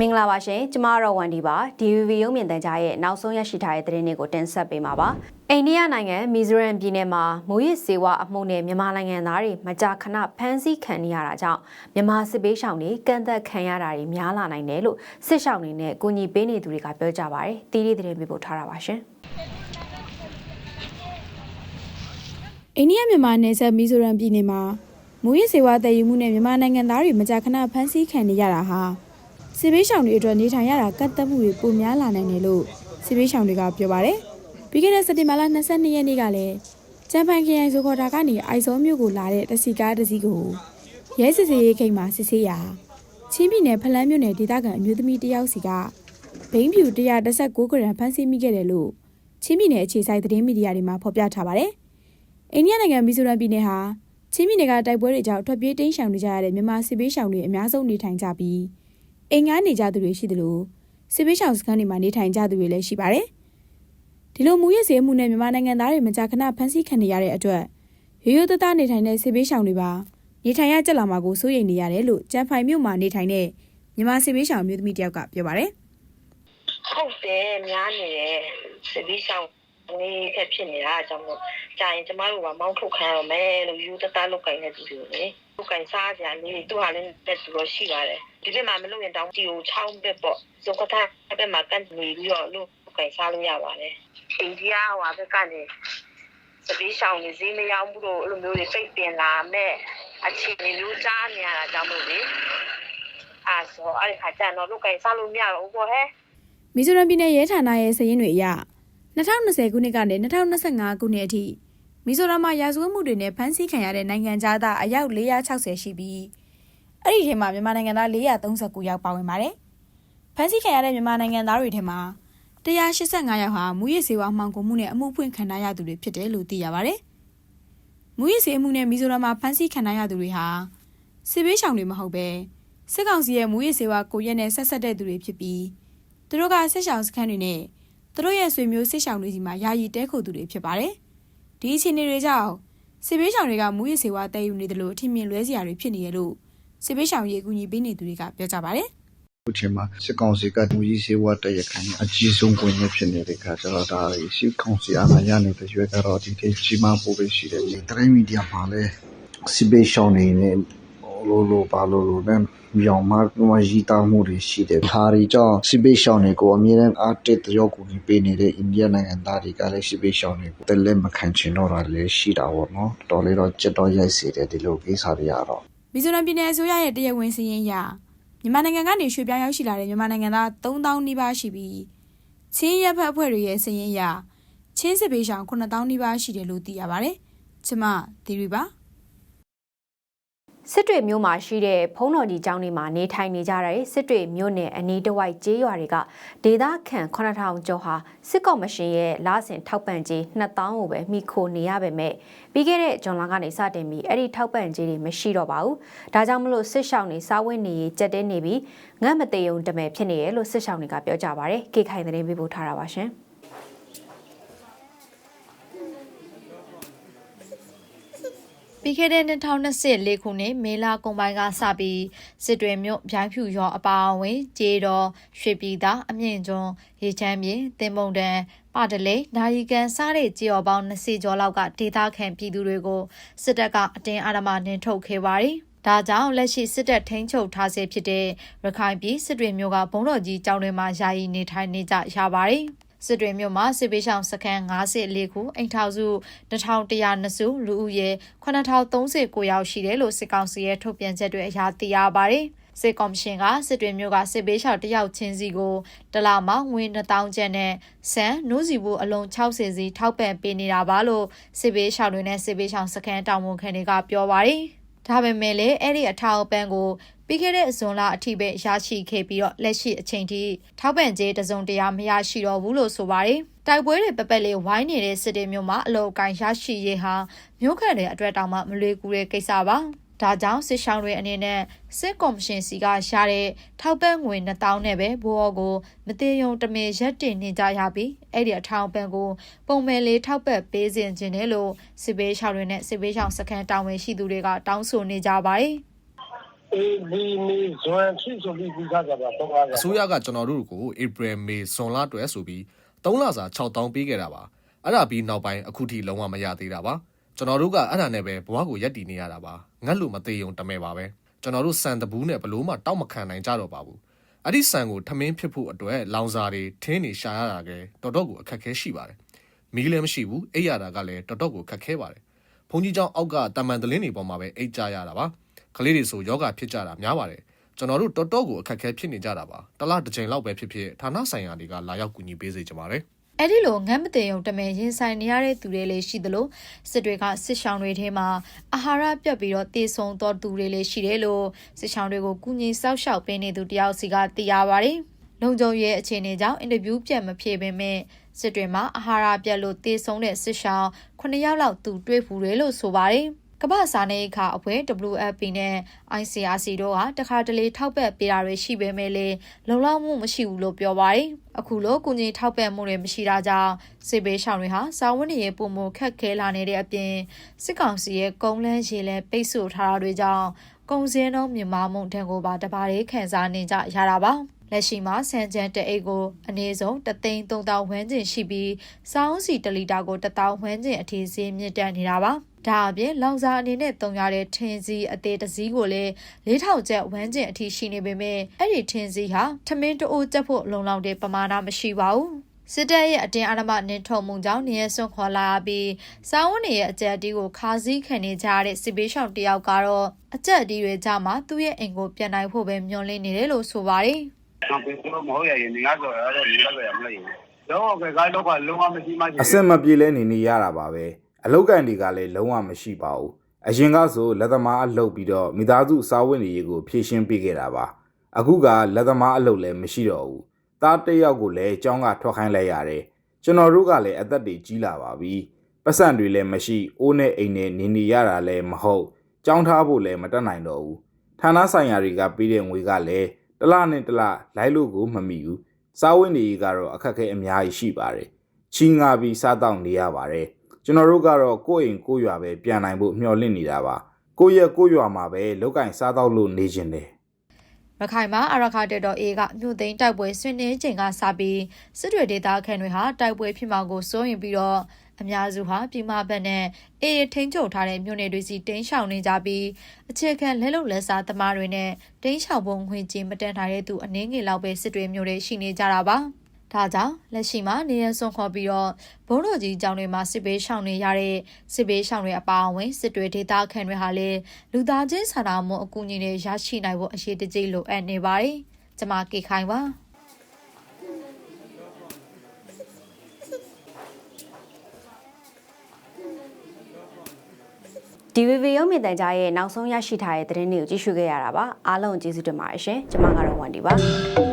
မင်္ဂလာပါရှင်ကျမတော့ဝန်ဒီပါ DVB ရုပ်မြင်သံကြားရဲ့နောက်ဆုံးရရှိထားတဲ့သတင်းတွေကိုတင်ဆက်ပေးမှာပါအိန္ဒိယနိုင်ငံမီဇိုရမ်ပြည်နယ်မှာမူရစ်စေဝါအမှုနဲ့မြန်မာနိုင်ငံသားတွေမကြာခဏဖမ်းဆီးခံနေရတာကြောင့်မြန်မာစစ်ပေးရှောင်တွေကန့်သက်ခံရတာတွေများလာနိုင်တယ်လို့စစ်ရှောင်တွေနဲ့ကူညီပေးနေသူတွေကပြောကြပါရယ်တီးတီးသတင်းပေးပို့ထားတာပါရှင်အိန္ဒိယမြန်မာနယ်စပ်မီဇိုရမ်ပြည်နယ်မှာမူရစ်စေဝါတည်ယူမှုနဲ့မြန်မာနိုင်ငံသားတွေမကြာခဏဖမ်းဆီးခံနေရတာဟာ စစ်ဘေးရှောင်တွေအတွက်နေထိုင်ရတာကန့်သက်မှုတွေပိုများလာနိုင်တယ်လို့စစ်ဘေးရှောင်တွေကပြောပါတယ်။ပြီးခဲ့တဲ့စက်တင်ဘာလ22ရက်နေ့ကလည်းကျန်းဖန်ခရိုင်ဆိုခေါ်တာကနေအိုက်ဇောမြို့ကိုလာတဲ့တစီကားတစ်စီးကိုရဲစစ်စေးရေးခိတ်မှာစစ်ဆေးရာချင်းပြည်နယ်ဖလန်းမြို့နယ်ဒေသခံအမျိုးသမီးတစ်ယောက်စီကဘိန်းဖြူ116ဂရမ်ဖမ်းဆီးမိခဲ့တယ်လို့ချင်းပြည်နယ်အခြေစိုက်သတင်းမီဒီယာတွေမှာဖော်ပြထားပါတယ်။အိန္ဒိယနိုင်ငံမီဇိုရမ်ပြည်နယ်ဟာချင်းပြည်နယ်ကတိုက်ပွဲတွေကြောင့်ထွက်ပြေးတိမ်းရှောင်နေကြရတဲ့မြန်မာစစ်ပေးရှောင်တွေအများဆုံးနေထိုင်ကြပြီး အိမ်ငှားနေကြသူတွေရှိသလိုစစ်ပေးရှောင်စခန်းတွေမှာနေထိုင်ကြသူတွေလည်းရှိပါတယ်။ဒီလိုမူရစ်စေမှုနဲ့မြန်မာနိုင်ငံသားတွေမကြာခဏဖမ်းဆီးခံနေရတဲ့အတွက်ရိုးရိုးသားသားနေထိုင်တဲ့စစ်ပေးရှောင်တွေပါနေထိုင်ရကြလာမှာကိုစိုးရိမ်နေရတယ်လို့ကျန်းဖိုင်မြို့မှာနေထိုင်တဲ့မြန်မာစစ်ပေးရှောင်အမျိုးသမီးတယောက်ကပြောပါတယ်ဟုတ်တယ်များနေတယ်စပီးဆောင်နေခက်ဖြစ်နေတာအကြောင်းမို့ကြာရင်ကျမတို့ကမောင်းထုတ်ခံရတော့မယ်လို့ယူတသားလောက်ကင်နေသူတွေလေလော က်ကင်စားကြလေသူဟာလည်းတက်သူတော့ရှိပါတယ်ဒီနေ့မှမလုပ်ရင်တောင်းတီကိုချောင်းဘက်ပေါ့ဇုံကတာဘက်မှာကန်နေပြီးတော့လောက်ကင်စားလို့ရပါတယ်အိန္ဒိယဟိုဘက်ကနေစပီးဆောင်နေစည်းမရောက်ဘူးလို့အဲ့လိုမျိုးတွေပိတ်ပင်လာမဲ့အခြေအနေမျိုးကြားနေရတာကြောင့်မို့လေအဲဆိုအဲ့ဒီခါကျတော့လောက်ကင်စားလို့မရတော့ဘူးပေါ့ဟဲ့။မီဇိုရမ်ပြည်နယ်ရဲဌာနရဲ့စာရင်းတွေအရ2020ခုနှစ်ကနေ2025ခုနှစ်အထိ မီဇိုရမ်မှာရာဇဝတ်မှုတွေနဲ့ဖမ်းဆီးခံရတဲ့နိုင်ငံသားသားအယောက်460ရှိပြီးအဲ့ဒီထဲမှာမြန်မာနိုင်ငံသား439ယောက်ပါဝင်ပါတယ်။ဖမ်းဆီးခံရတဲ့မြန်မာနိုင်ငံသားတွေထဲမှာ185ယောက်ဟာမူရစ်စေဝါမှောင်ကုန်မှုနဲ့အမှုဖွင့်ခံထားရသူတွေဖြစ်တယ်လို့သိရပါတယ်။မူရစ်စေမှုနဲ့မီဇိုရမ်မှာဖမ်းဆီးခံထားရသူတွေဟာစစ်ဘေးရှောင်တွေမဟုတ်ပဲစစ်ကောင်စီရဲ့မူရစ်စေဝါကိုရက်နဲ့ဆက်ဆက်တဲ့သူတွေဖြစ်ပြီးသူတို့ကစစ်ရှောင်စခန်းတွေနဲ့သူတို့ရဲ့ဆွေမျိုးစစ်ရှောင်တွေစီမှာယာယီတဲခိုသူတွေဖြစ်ပါတယ်။ ဒီအခြေအနေတွေကြောင့်စစ်ဘေးရှောင်တွေကမူရစ်စေဝါတည်ယူနေတယ်လို့အထင်မြင်လွဲစရာတွေဖြစ်နေရလို့စစ်ဘေးရှောင်ရေးအကူအညီပေးနေသူတွေကပြောကြပါတယ်။အခုချိန်မှာစစ်ကောင်စီကမူကြီးစေဝတ်တရခိုင်အကြီးဆုံးပွင့်ရဖြစ်နေတဲ့ခါကျတော့ဒါစစ်ကောင်စီအာဏာရနေတဲ့ရွေးကတော့ဒီကိကြီးမှပို့ပဲရှိတယ်ဒီတိုင်းမီဒီယာမှာလည်းစစ်ဘေးရှောင်းနေနေ လိုလိုပါလိုလိုနဲ့မြောင်မမရီတာမှုတွေရှိတယ်ခါရီကြောင့်စစ်ဘေးရှောင်းတွေကိုအမြဲတမ်းအားတက်တရောကူညီပေးနေတဲ့အိန္ဒိယနိုင်ငံသားတွေကလည်းစစ်ဘေးရှောင်းတွေကိုတက်လက်မခံချင်တော့တာလည်းရှိတာပေါ့နော်တော်လေးတော့ကြက်တော့ရိုက်စေတယ်ဒီလိုကိစ္စတွေကတော့မီဇိုရမ်ပြည်နယ်အစိုးရရဲ့တရားဝင်စီရင်အရမြန်မာနိုင်ငံကနေရွှေ့ပြောင်းရောက်ရှိလာတဲ့မြန်မာနိုင်ငံသား3000နီးပါးရှိပြီးချင်းရပ်ဖက်အဖွဲ့တွေရဲ့စီရင်အရချင်းစစ်ပေးရှောင်9000နီးပါးရှိတယ်လို့သိရပါတယ်။ကျမသီရီပါ စစ်တွေမြို့မှာရှိတဲ့ဖုံးတော်ကြီးကျောင်းတွေမှာနေထိုင်နေကြတဲ့စစ်တွေမြို့နယ်အနီးတစ်ဝိုက်ကျေးရွာတွေကဒေသခံ9000ကျော်ဟာစစ်ကော်မရှင်ရဲ့လစဉ်ထောက်ပံ့ကြေး2000ကိုပဲမိခိုနေရပါမယ်ပြီးခဲ့တဲ့ဂျွန်လကနေစတင်ပြီးအဲ့ဒီထောက်ပံ့ကြေးတွေမရှိတော့ပါဘူးဒါကြောင့်မလို့စစ်ရှောင်းတွေစားဝတ်နေရေးကြက်တဲနေပြီးငတ်မသေးုံတမယ်ဖြစ်နေရလို့စစ်ရှောင်းတွေကပြောကြပါဗျကေခိုင်သတင်းပေးပို့ထားတာပါရှင် ပြီးခဲ့တဲ့2024ခုနှစ်မေလကုန်ပိုင်းကစပြီးစစ်တွေမြို့ဗျိုင်းဖြူရောအပါအဝင်ကျေးတော်ရွှေပြည်သာအမြင့်ကျွန်းရေချမ်းမြေတင်မုံတန်ပတလေနာရီကန်စားတဲ့ကြေော်ပေါင်း20ကျော်လောက်ကဒေသခံပြည်သူတွေကိုစစ်တပ်ကအတင်းအဓမ္မနှင်ထုတ်ခဲ့ပါတယ်။ဒါကြောင့်လက်ရှိစစ်တပ်ထိန်းချုပ်ထားဆဲဖြစ်တဲ့ရခိုင်ပြည်စစ်တွေမြို့ကဘုံတော်ကြီးကျောင်းတွေမှာယာယီနေထိုင်နေကြရပါတယ်။ စစ်တွေမြို့မှာစစ်ပေးဆောင်စခန်း54ခုအိမ်ထောင်စု2100စုလူဦးရေ9039ယောက်ရှိတယ်လို့စစ်ကောင်စီရဲ့ထုတ်ပြန်ချက်တွေအရသိရပါတယ်။စစ်ကော်မရှင်ကစစ်တွေမျိုးကစစ်ပေးရှောက်တယောက်ချင်းစီကိုတလမှာငွေ1000ကျပ်နဲ့ဆန်နုစီဘူးအလုံး60စီထောက်ပံ့ပေးနေတာပါလို့စစ်ပေးရှောက်တွေနဲ့စစ်ပေးရှောက်စခန်းတောင်ဝန်ခံတွေကပြောပါတယ်။ ဒါပေမဲ့လည်းအဲ့ဒီအထောက်အပံ့ကိုပြီးခဲ့တဲ့ဇွန်လအထိပဲရရှိခဲ့ပြီးတော့လက်ရှိအချိန်ထိထောက်ပံ့ကြေးတစုံတရာမရရှိတော့ဘူးလို့ဆိုပါတယ်။တိုက်ပွဲတွေပပက်လေးဝိုင်းနေတဲ့စစ်တေမျိုးမှာအလုတ်ကိုင်းရရှိရေးဟာမြို့ခံတွေအတွက်တောင်မှမလွေကူတဲ့ကိစ္စပါ။ ဒါကြောင့်စစ်ဆောင်တွေအနေနဲ့စစ်ကော်မရှင်စီကရှာတဲ့ထောက်ပံ့ငွေ2000နဲ့ပဲဘိုးအောကိုမသေးယုံတမေရက်တင်နေကြရပြီးအဲ့ဒီအထောင်ပံ့ကိုပုံမယ်လေးထောက်ပံ့ပေးစဉ်ခြင်းတယ်လို့စစ်ဘေးရှောင်တွေနဲ့စစ်ဘေးရှောင်စခန်းတာဝန်ရှိသူတွေကတောင်းဆိုနေကြပါတယ်။အေးဒီမီဇွန်ထိဆိုပြီးပြီးသားကြပါတော့ပါအစိုးရကကျွန်တော်တို့ကို April May ဇွန်လတွဲဆိုပြီး3လစာ6000ပေးခဲ့တာပါအဲ့ဒါပြီးနောက်ပိုင်းအခုထိလုံးဝမရသေးတာပါကျွန်တော်တို့ကအဲ့ဒါနဲ့ပဲဘဝကိုရက်တည်နေရတာပါ ငတ်လို့မသေးုံတမဲပါပဲကျွန်တော်တို့စံတဘူးနဲ့ဘလို့မှတောက်မခံနိုင်ကြတော့ပါဘူးအဲ့ဒီစံကိုထမင်းဖြစ်ဖို့အတွက်လောင်စာတွေထင်းနေရှာရတာကတော်တော်ကိုအခက်ခဲရှိပါတယ်မီးလည်းမရှိဘူးအိပ်ရတာကလည်းတော်တော်ကိုခက်ခဲပါတယ်ဘုန်းကြီးကျောင်းအောက်ကတာမန်တလင်းတွေပေါ်မှာပဲအိတ်ကြရတာပါကလေးတွေဆိုယောဂဖြစ်ကြတာများပါတယ်ကျွန်တော်တို့တော်တော်ကိုအခက်အခဲဖြစ်နေကြတာပါတစ်လားတစ်ချိန်လောက်ပဲဖြစ်ဖြစ်ဌာနဆိုင်ရာတွေကလာရောက်ကူညီပေးစေချင်ပါတယ် အဲ့ဒီလိုငတ်မတင်ုံတမဲရင်ဆိုင်နေရတဲ့သူတွေလည်းရှိသလိုစစ်တွေကစစ်ရှောင်းတွေထဲမှာအာဟာရပြတ်ပြီးတော့တေဆုံတော်သူတွေလည်းရှိတယ်လို့စစ်ရှောင်းတွေကိုကုညီစောက်ရှောက်ပေးနေသူတယောက်စီကသိရပါတယ်။လုံခြုံရေးအခြေအနေကြောင့်အင်တာဗျူးပြတ်မဖြေပေမဲ့စစ်တွေမှာအာဟာရပြတ်လို့တေဆုံတဲ့စစ်ရှောင်း9ယောက်လောက်သူတွေ့ဖူးတယ်လို့ဆိုပါတယ်။ ကမ္ဘာစာနေအခါအဖွဲ့ WFP နဲ့ ICRC တို့ကတခါတလေထောက်ပံ့ပေးတာတွေရှိပေမဲ့လည်းလုံလောက်မှုမရှိဘူးလို့ပြောပါတယ်။အခုလိုကုညီထောက်ပံ့မှုတွေမရှိတာကြောင့်စေဘေးရှောင်တွေဟာစာဝတ်နေရေးပုံမခက်ခဲလာနေတဲ့အပြင်စစ်ကောင်စီရဲ့ကုန်းလန်းရေလဲပိတ်ဆို့ထားတာတွေကြောင့်ကုန်စည်နှုန်းမြင့်မားမှုတန်ကိုပါတပါးလေးခံစားနေကြရတာပါ။ လက်ရှိမှာဆန်ချန်တအိတ်ကိုအနည်းဆုံး3သိန်း3000ဝန်းကျင်ရှိပြီးစောင်းစီ1လီတာကို1000ဝန်းကျင်အထိဈေးမြင့်တက်နေတာပါ။ဒါအပြင်လောင်စာအနေနဲ့တုံရတဲ့ထင်းစီအသေးတစည်းကိုလည်း4000ကျပ်ဝန်းကျင်အထိရှိနေပေမဲ့အဲ့ဒီထင်းစီဟာထမင်းတိုးကျက်ဖို့လုံလောက်တဲ့ပမာဏမရှိပါဘူး။စစ်တပ်ရဲ့အတင်းအဓမ္မနင်းထုံမှုကြောင့်နေရဆွန့်ခေါ်လာပြီးစာဝန်တွေရဲ့အကြက်အတီးကိုခါစည်းခံနေကြရတဲ့စစ်ဘေးရှောင်တယောက်ကတော့အကြက်အတီးတွေကြမှာသူ့ရဲ့အိမ်ကိုပြန်နိုင်ဖို့ပဲမျှော်လင့်နေတယ်လို့ဆိုပါတယ်။ ကျွန်တော်မဟုတ်ရရင်ငါဆိုရတော့ဒီလောက်ရမလို့တော့ကကားတော့ကလုံးဝမရှိမှအစစ်မပြေလဲနေနေရတာပါပဲအလောက်ကန်တွေကလည်းလုံးဝမရှိပါဘူးအရင်ကဆိုလက်သမားအလုပ်ပြီးတော့မိသားစုစားဝတ်နေရေးကိုဖြည့်ရှင်းပေးခဲ့တာပါအခုကလက်သမားအလုပ်လည်းမရှိတော့ဘူးသားတစ်ယောက်ကိုလည်းအကြောင်းကထွက်ခိုင်းလိုက်ရတယ်ကျွန်တော်တို့ကလည်းအသက်တွေကြီးလာပါပြီပတ်စံတွေလည်းမရှိအိုးနဲ့အိမ်နဲ့နေနေရတာလည်းမဟုတ်ကြောင်းထားဖို့လည်းမတက်နိုင်တော့ဘူးဌာနဆိုင်ရာတွေကပေးတဲ့ငွေကလည်း တစ်လနဲ့တစ်လလိုက်လို့ကိုမမီဘူးစားဝတ်နေရေးကတော့အခက်အခဲအများကြီးရှိပါတယ်ချီငါပြီးစားတောက်နေရပါတယ်ကျွန်တော်တို့ကတော့ကိုယ့်အိမ်ကိုယ့်ရွာပဲပြန်နိုင်ဖို့မျှော်လင့်နေတာပါကိုယ့်ရဲ့ကိုယ့်ရွာမှာပဲလောက်ကင်စားတောက်လို့နေခြင်းတယ် ရခိုင်မှာအရခတက်တော်အေကမြို့သိမ်းတိုက်ပွဲဆွေးနွေးချိန်ကစပြီးစစ်တွေဒေသခံတွေဟာတိုက်ပွဲဖြစ်မှာကိုစိုးရင်ပြီးတော့အများစုဟာပြည်မဘက်နဲ့အေးထိန်ချုပ်ထားတဲ့မြို့နယ်တွေစီတင်းရှောင်နေကြပြီးအခြေခံလက်လုံလက်စားသမားတွေနဲ့တင်းရှောင်ပုံခွင့်ချင်းမတန်ထားတဲ့သူအနည်းငယ်လောက်ပဲစစ်တွေမြို့တွေရှိနေကြတာပါ ဒါကြောင့်လက်ရှိမှာနေရဆွန်ခေါ်ပြီးတော့ဘုံတော်ကြီးကျောင်းတွေမှာစစ်ဘေးရှောင်နေရတဲ့စစ်ဘေးရှောင်တွေအပါအဝင်စစ်တွေဒေသခံတွေဟာလည်းလူသားချင်းစာနာမှုအကူအညီတွေရရှိနိုင်ဖို့အရေးတကြီးလိုအပ်နေပါတယ်။ကျွန်မကေခိုင်ပါ DVB ရုံမြင့်တန်ကြားရဲ့နောက်ဆုံးရရှိထားတဲ့သတင်းတွေကိုကြည့်ရှုခဲ့ရတာပါအားလုံးကျေးဇူးတင်ပါတယ်ရှင်ကျွန်မကတော့ဝန်ဒီပါ